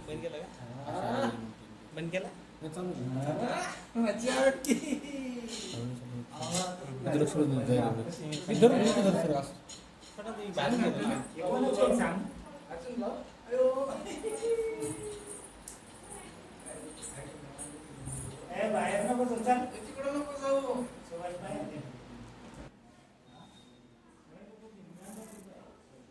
बंद केलं बंद केला बाहेर नको जाऊ तिकडं नको जाऊ.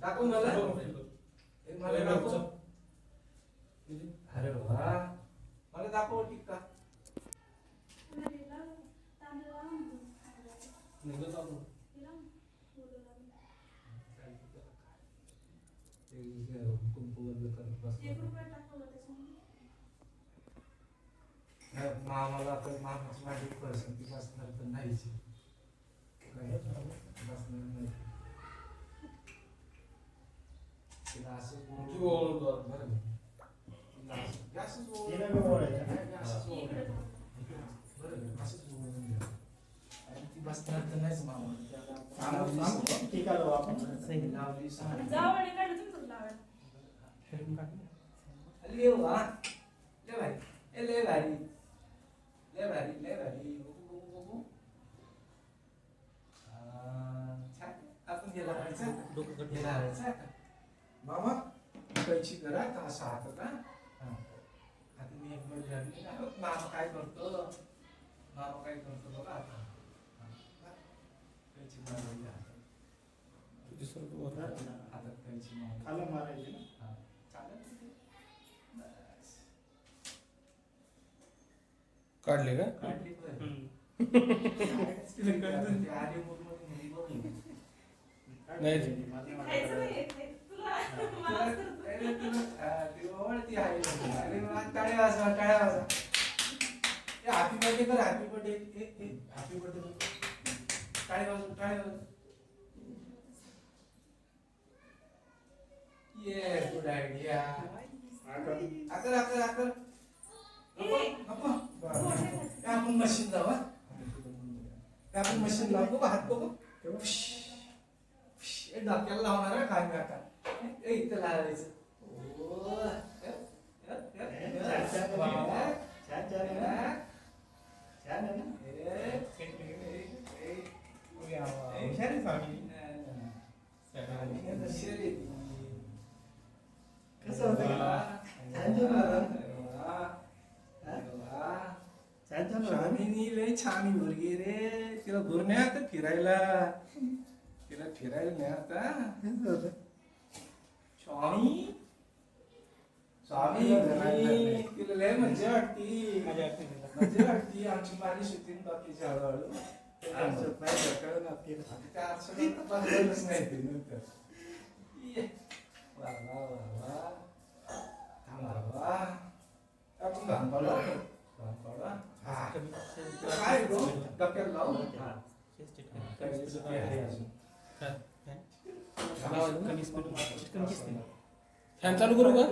दाखव मला? एक मला दाखव. अरे वा. मला दाखव ठीक टिक्का मामाला तर मामाची माझी पर्सन ती बसणार तर नाहीच. काय? बसणार नाही Nasıl motive olurlar. Nasıl olur? Yine mi oraya? Nasıl olur? Look at the मामा कैची करा असा हात. होता आता मी एक बळी लागली मामा काय करतो? मामा काय करतो बघा आता. कैची मारली हातात कैची खाला मारायची ना? चालत काढले का? काढली तिला कळलं. ते आर्य नाही. वाजा टाळ्या वाजा ए हॅपी बर्थडे कर हॅपी बर्थडे हॅपी बर्थडे टाळ्या वाजू टाळ्या वाजू ये गुड आयडिया आकर आकर आकर. नको नको. आपण मशीन जाऊ आपण मशीन लावतो बघ हात बघू. डोक्याला लावणार काय काका ए इथं लावायचं. लय छान मुलगी रे. तिला घेऊन नाही आता फिरायला. तिला फिरायला नाही आता. स्वामी? स्वामी तिला लय मजा वाटती. म्हणजे वाटती आमची मारी शिकतील बाकीची हळूहळू नाही काय काय? फॅन चालू करू का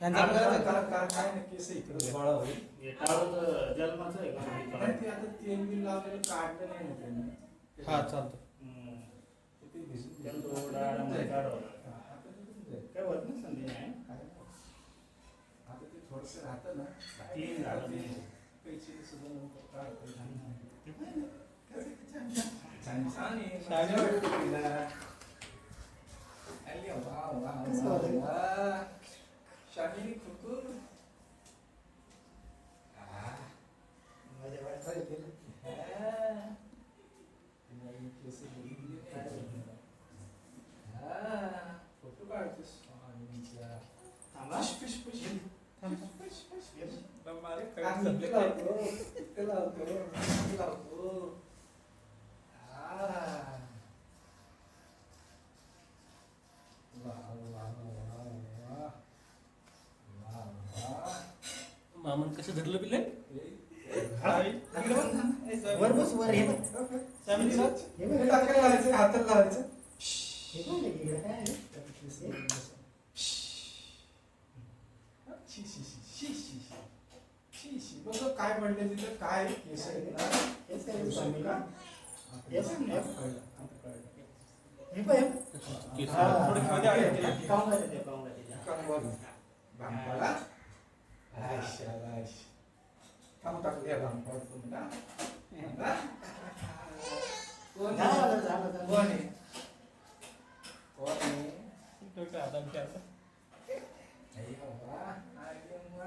फॅन चालू आवाज काय- नक्की गोळा होईल. जन्माचं आहे का? नाही, ते आता तेल बिल लावलेलं काढलं नाही ना त्यांनी. हा चालतो काय होत नाही संधी नाही काय नाही. आता ते थोडंसं राहतं. ना? तीन झालं ते. कैची सुद्धा नंतर काढता येईल. छान छान आहे. छान आहे. मजा वाटते तिला. अरे वा, वा, कसं वा, वाटलं? वा. शामिनी खुरखुर. आ, माझ्या वाटतं केलं. हा. तिला एक केस बघितली नाही. हा, फोटो काढतोस स्वामींचा. थांबा. Push, push, push. थांब. Push, push, push. मारे काय काय इथे लावतो, इथे लावतो, इथे लावतो. आ. वा, वा, वा, वा. वा, वा. मामन कसं धरलं बिले हा? वर बस वर हे बघ. स्वामी दिला? बघ. टाकायला लावायचं, हाताला लावायचं. हे बघ, हे काय आहे? शी, शी, शी, शी. बघ काय पडले तिथं काय केस आहेत ना. हेच काय स्वामी का? आता कळलं, आता कळलं. हे. थोडी मध्ये आली ते, ते. तुम्ही ना. कोण आहे? झालं, झालं, झालं. कोण आहे? कोण आहे? डोकं हातावर ठेवायचं. अरे बाबा. अरे वा,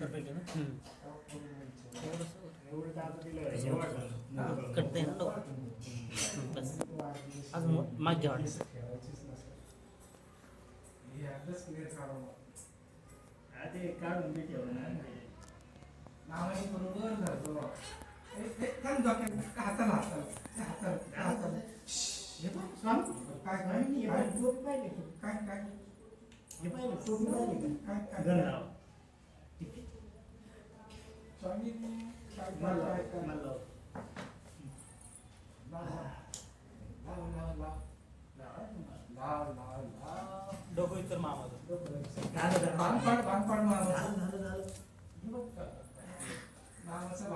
आता टाकायला जाऊन केस का असेल बघा ना. हे बस. अजून मग मागे वाढ. ठेवायचीच नसेल. आपलंच clear काढावं. ते काढून मी ठेवलं ना ते. नावाने बरोबर धरतो. ए, ए, थांब डोक्यात. हाताला हाताला. हे स्वामी. काय काय काय? काय काय हे? काय काय गंध लाव. स्वामी काय काय मला काय लाव, काय मला लाव. लाव, लाव, लाव, लाव. लाव, लाव, लाव. डोकं इतर मामाचं. झालं, झालं. भांगपाड भांगपाड मारायचं. झालं, झालं, झालं. कसं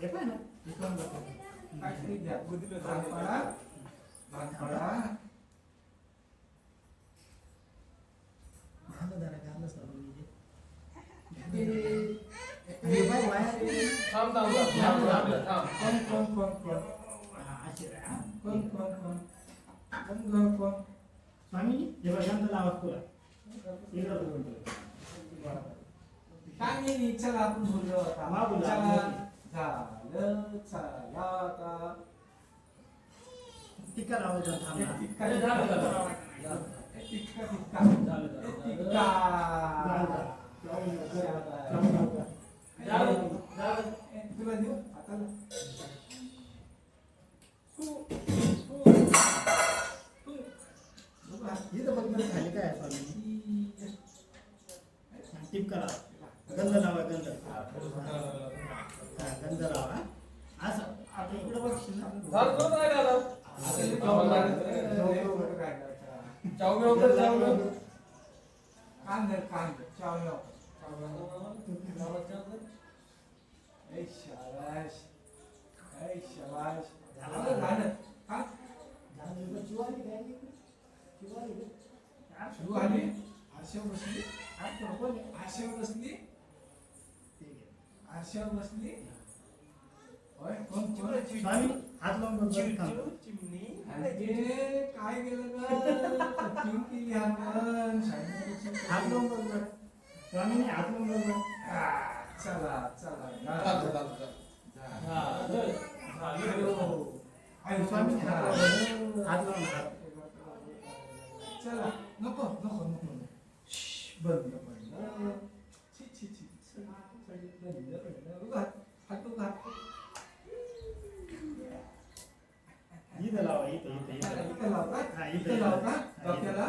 हे पाह ना. हे पाहून बघ. भांगपाडा भांगपाडा झालं, झालं, झालं, स्वामी. हे बघ, वाया. थांब थांब थांब थांब थांब कोण कोण कोण कोण हा, अशी रे, हा. कोण कोण कोण कोण कोण कोण स्वामी हे बघ गंध लावा तुला इकडं बघून ठेव. काय नाही चला आपण बोललो आता मा बोललो, चला आपण. झालं चला आता टिक्का लावायचा थांब ना. टिक्का झालं, झालं. टिक्का टिक्का झालं. टिक्का. झालं. ए, तुला कांदर कांदर चावला शाबाश शाबाश झालं हा शिवाली आशा बसली आशा बसली आशा बसली होय कोण कोण चिमणी हात लावून चिमणी आपण हात लावून बघ स्वामीने हात लावून बघ चला चला आणि स्वामीने हात लावून हात लावून हात चला नको नको नको बंद पडलं छी छी छी बंद पडलं बघा हात बघा इथं लावा इथं इथं इथं. लावा. इथं लावा. डॉक्टरला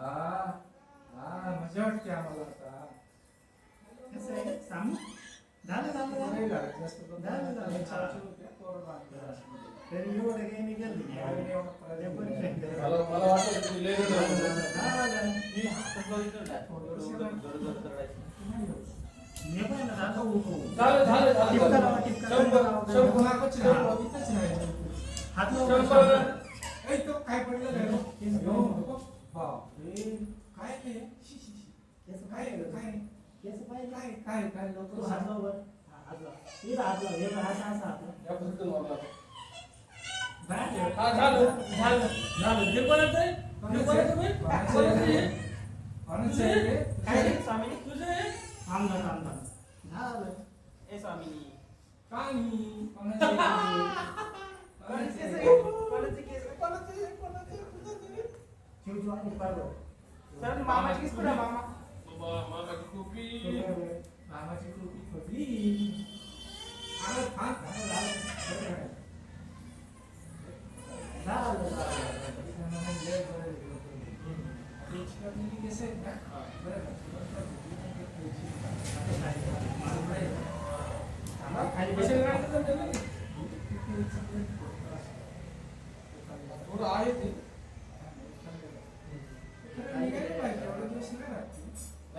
हा मजा वाटते आम्हाला आता कसं आहे सांगू झालं झालं झालं झालं तरी एवढं काही निघाल मला वाटलं की लय जण झालं. मी हात पकडून इथं टाक. गडगड करायची. झालं झालं झालं शंभर शंभर शंभर. शंभर. काय पडलं 봐. 에이, 가해. 시시시. 계속 가해. 가해. 계속 पाहिजे 가해. 가해. 가해. नको सांग. या पुस्तक मला हा झालं झालं झालं हे कोणाचं आहे हे कोणाचं बाई? कोणाचं हे? तुझं हे? काय रे? स्वामीनी तुझं हे? ए स्वामीनी कोणाचं कोणाचं केस कोणाचं केस कोणाचं జీవించడానికి పడదు సరే మామకి ఇస్తున్నా మామ మామకి కుపి మామకి కుపి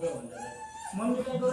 उपयोग होऊन जातो मग मी काय करू